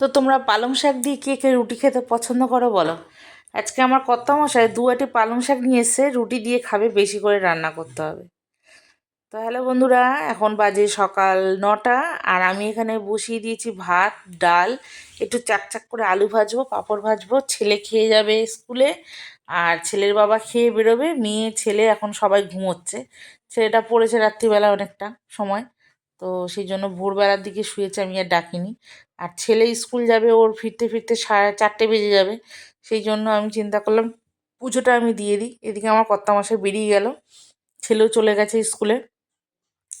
তো তোমরা পালং শাক দিয়ে কে কে রুটি খেতে পছন্দ করো বলো? আজকে আমার কর্তামশাই দু আটি পালং শাক নিয়ে এসে রুটি দিয়ে খাবে, বেশি করে রান্না করতে হবে। তো হ্যালো বন্ধুরা, এখন বাজে সকাল নটা আর আমি এখানে বসিয়ে দিয়েছি ভাত, ডাল, একটু চাকচাক করে আলু ভাজবো, পাঁপড় ভাজবো, ছেলে খেয়ে যাবে স্কুলে আর ছেলের বাবা খেয়ে বেরোবে, মেয়ে, ছেলে এখন সবাই ঘুমোচ্ছে। ছেলেটা পড়েছে রাত্রিবেলা অনেকটা সময়। তো সেই জন্য ভোরবেলার দিকে শুয়েছে, আমি আর ডাকিনি। আর ছেলে স্কুল যাবে, ওর ফিরতে ফিরতে সাড়ে চারটে বেজে যাবে। সেই জন্য আমি চিন্তা করলাম, পুজোটা আমি দিয়ে দিই। এদিকে আমার কর্তা মাসে বেরিয়ে গেল, ছেলেও চলে গেছে স্কুলে।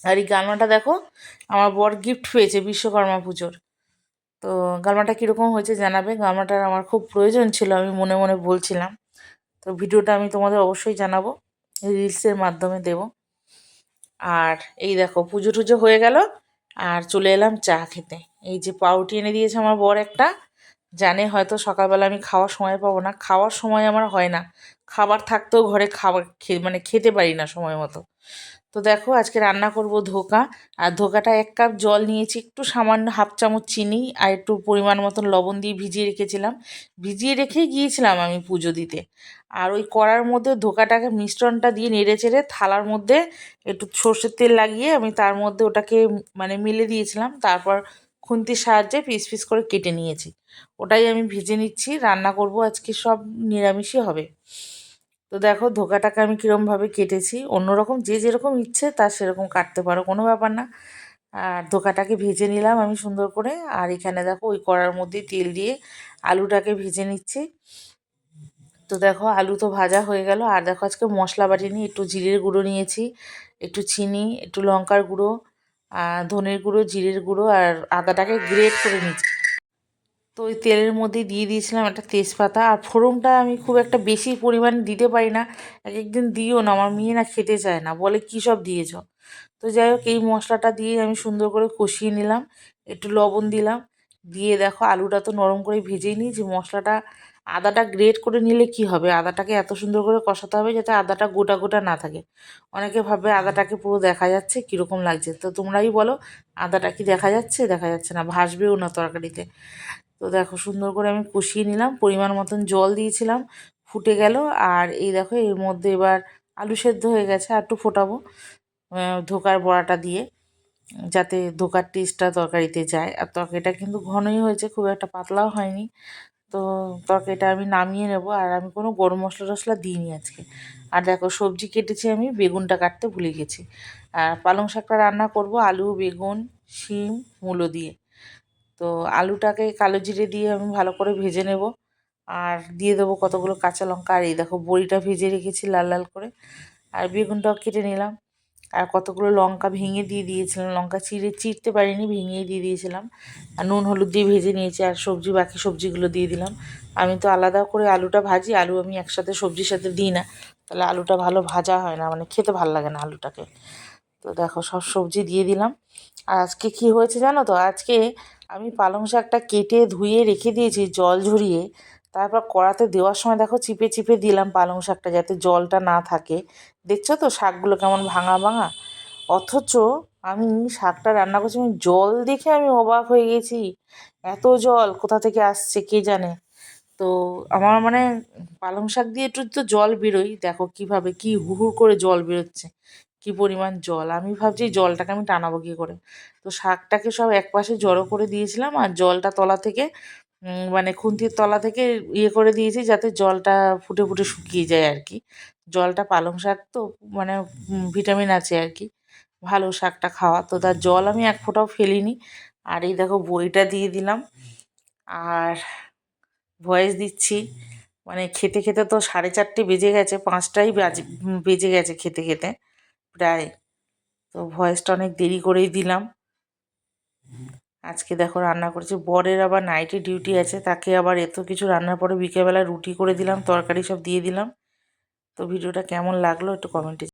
আর এই গালমাটা দেখো, আমার বর গিফট পেয়েছে বিশ্বকর্মা পুজোর। তো গালমাটা কীরকম হয়েছে জানাবে? গালমাটার আমার খুব প্রয়োজন ছিল, আমি মনে মনে বলছিলাম। তো ভিডিওটা আমি তোমাদের অবশ্যই জানাব রিলসের মাধ্যমে দেব। আর এই দেখো, পুজো টুজো হয়ে গেল। আর চলে এলাম চা খেতে। এই যে পাউটি এনে দিয়েছে আমার বর একটা। জানে হয়তো সকালবেলা আমি খাওয়ার সময় পাবো না। খাওয়ার সময় আমার হয় না। খাবার থাকতেও ঘরে খাবার মানে খেতে পারি না সময় মতো। তো দেখো আজকে রান্না করব ধোকা। আর ধোকাটা এক কাপ জল নিয়েছি, একটু সামান্য হাফ চামচ চিনি আর একটু পরিমাণ মতন লবণ দিয়ে ভিজিয়ে রেখেছিলাম। ভিজিয়ে রেখেই গিয়েছিলাম আমি পুজো দিতে। আর ওই কড়ার মধ্যে ধোকাটাকে মিশ্রণটা দিয়ে নেড়ে চেড়ে থালার মধ্যে একটু সর্ষের তেল লাগিয়ে আমি তার মধ্যে ওটাকে মানে মিলে দিয়েছিলাম। তারপর খুন্তির সাহায্যে পিস পিস করে কেটে নিয়েছি। ওটাই আমি ভেজে নিচ্ছি, রান্না করব আজকে সব নিরামিষই হবে। তো দেখো ধোকাটাকে আমি কীরমভাবে কেটেছি। অন্যরকম যে যেরকম ইচ্ছে তার সেরকম কাটতে পারো, কোনো ব্যাপার না। আর ধোকাটাকে ভেজে নিলাম আমি সুন্দর করে। আর এখানে দেখো ওই কড়ার মধ্যে তেল দিয়ে আলুটাকে ভেজে নিচ্ছি। তো দেখো আলু তো ভাজা হয়ে গেল। আর দেখো আজকে মশলা বাটি একটু জিরের গুঁড়ো নিয়েছি, একটু চিনি, একটু লঙ্কার গুঁড়ো ধনের গুঁড়ো, জিরের গুঁড়ো, আর আদাটাকে গ্রেট করে নিচ্ছি। তো ওই তেলের মধ্যে দিয়ে দিয়েছিলাম একটা তেজপাতা। আর ফোড়নটা আমি খুব একটা বেশি পরিমাণ দিতে পারি না। এক একদিন দিও না, আমার মেয়ে না খেতে চায় না। বলে, কী সব দিয়েছ? তো যাই হোক, এই মশলাটা দিয়ে আমি সুন্দর করে কষিয়ে নিলাম। একটু লবণ দিলাম। দিয়ে দেখো, আলুটা তো নরম করে ভেজেই নিই যে মশলাটা আদাটা গ্রেট করে নিলে কি হবে? আদাটাকে এত সুন্দর করে কষাতে হবে যাতে আদাটা গোটা গোটা না থাকে। অনেকে ভাবে আদাটাকে পুরো দেখা যাচ্ছে, কীরকম লাগছে। তো তোমরাই বলো, আদাটা কি দেখা যাচ্ছে? দেখা যাচ্ছে না। ভাসবেও না তরকারিতে। তো দেখো সুন্দর করে আমি কষিয়ে নিলাম, পরিমাণ মতন জল দিয়েছিলাম, ফুটে গেল। আর এই দেখো, এর মধ্যে এবার আলু সেদ্ধ হয়ে গেছে, আর একটু ফোটাবো ধোকার বড়াটা দিয়ে, যাতে ধোকার টেস্টটা তরকারিতে যায়। আর তরকারিটা কিন্তু ঘনই হয়েছে, খুব একটা পাতলাও হয়নি। তো তরকারিটা আমি নামিয়ে নেব, আর আমি কোনো গরম মশলা টশলা দিইনি আজকে। আর দেখো, সবজি কেটেছি আমি, বেগুনটা কাটতে ভুলে গেছি। আর পালং শাকটা রান্না করব, আলু, বেগুন, শিম, মূলো দিয়ে। তো আলুটাকে কালো জিরে দিয়ে আমি ভালো করে ভেজে নেব। আর দিয়ে দেবো কতগুলো কাঁচা লঙ্কা। আর এই দেখো বড়িটা ভেজে রেখেছি লাল লাল করে। আর বেগুনটাও কেটে নিলাম। আর কতগুলো লঙ্কা ভেঙে দিয়ে দিয়েছিলাম। লঙ্কা চিড়ে চিরতে পারিনি, ভেঙেই দিয়ে দিয়েছিলাম। আর নুন, হলুদ দিয়ে ভেজে নিয়েছি। আর সবজি, বাকি সবজিগুলো দিয়ে দিলাম। আমি তো আলাদা করে আলুটা ভাজি। আলু আমি একসাথে সবজির সাথে দিই না। তাহলে আলুটা ভালো ভাজা হয় না। মানে খেতে ভালো লাগে না আলুটাকে। তো দেখো সব সবজি দিয়ে দিলাম। আর আজকে কি হয়েছে জানো তো? আজকে আমি পালং শাকটা কেটে ধুয়ে রেখে দিয়েছি, জল ঝরিয়ে। তারপর কড়াতে দেওয়ার সময় দেখো চিপে চিপে দিলাম পালং শাকটা যাতে জলটা না থাকে। দেখছ তো শাকগুলো কেমন ভাঙা ভাঙা? অথচ আমি শাকটা রান্না করছি, আমি জল দেখে আমি অবাক হয়ে গেছি। এত জল, কোথা থেকে আসছে কে জানে? তো আমার মানে পালং শাক দিয়ে একটু তো জল বেরোই দেখো কীভাবে কী হুহুর করে জল বেরোচ্ছে। কী পরিমাণ জল? আমি ভাবছি জলটাকে আমি টানাবো কী করে? তো শাকটাকে সব একপাশে জড়ো করে দিয়েছিলাম আর জলটা তলা থেকে মানে খুন্তির তলা থেকে ইয়ে করে দিয়েছি যাতে জলটা ফুটে ফুটে শুকিয়ে যায় আর কি। জলটা পালং শাক তো মানে ভিটামিন আছে আর কি। ভালো শাকটা খাওয়া। তো তার জল আমি এক ফোঁটাও ফেলিনি। আর এই দেখো বইটা দিয়ে দিলাম। আর ভয়েস দিচ্ছি। মানে খেতে খেতে তো সাড়ে চারটে বেজে গেছে, পাঁচটাই বেজে গেছে খেতে খেতে। প্রায় তো ভয়েসটা অনেক দেরি করেই দিলাম। আজকে দেখো রান্না করেছি। বরের আবার নাইটে ডিউটি আছে তাকে আবার এত কিছু রান্নার পরে বিকেলবেলা রুটি করে দিলাম তরকারি সব দিয়ে দিলাম। তো ভিডিওটা কেমন লাগল একটু কমেন্টে